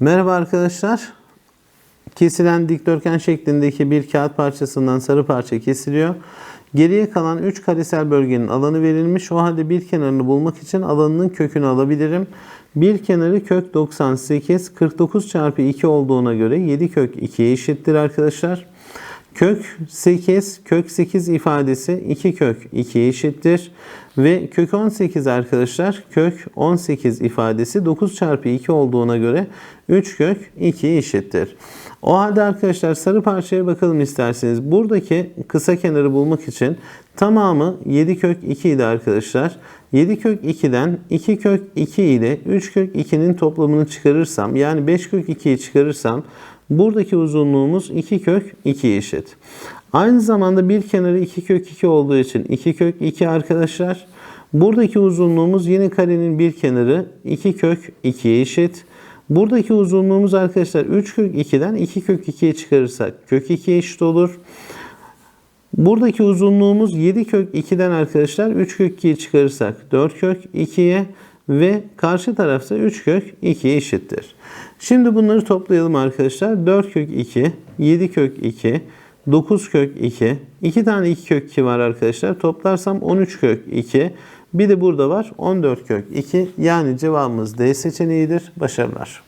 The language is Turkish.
Merhaba arkadaşlar. Kesilen dikdörtgen şeklindeki bir kağıt parçasından sarı parça kesiliyor. Geriye kalan 3 karesel bölgenin alanı verilmiş. O halde bir kenarını bulmak için alanının kökünü alabilirim. Bir kenarı kök 98, 49 çarpı 2 olduğuna göre 7 kök 2'ye eşittir arkadaşlar. Kök 8, kök 8 ifadesi 2 kök 2'ye eşittir. Ve kök 18 arkadaşlar kök 18 ifadesi 9 çarpı 2 olduğuna göre 3 kök 2'ye eşittir. O halde arkadaşlar sarı parçaya bakalım isterseniz. Buradaki kısa kenarı bulmak için tamamı 7 kök 2 idi arkadaşlar. 7 kök 2'den 2 kök 2 ile 3 kök 2'nin toplamını çıkarırsam yani 5 kök 2'yi çıkarırsam buradaki uzunluğumuz 2 kök 2 eşit. Aynı zamanda bir kenarı 2 kök 2 olduğu için 2 kök 2 arkadaşlar. Buradaki uzunluğumuz yine karenin bir kenarı 2 kök 2'ye eşit. Buradaki uzunluğumuz arkadaşlar 3 kök 2'den 2 kök 2'ye çıkarırsak kök 2'ye eşit olur. Buradaki uzunluğumuz 7 kök 2'den arkadaşlar 3 kök 2'yi çıkarırsak 4 kök 2'ye ve karşı tarafta 3 kök 2'ye eşittir. Şimdi bunları toplayalım arkadaşlar. 4 kök 2, 7 kök 2, 9 kök 2, 2 tane 2 kök 2 var arkadaşlar. Toplarsam 13 kök 2. Bir de burada var 14 kök 2. Yani cevabımız D seçeneğidir. Başarılar.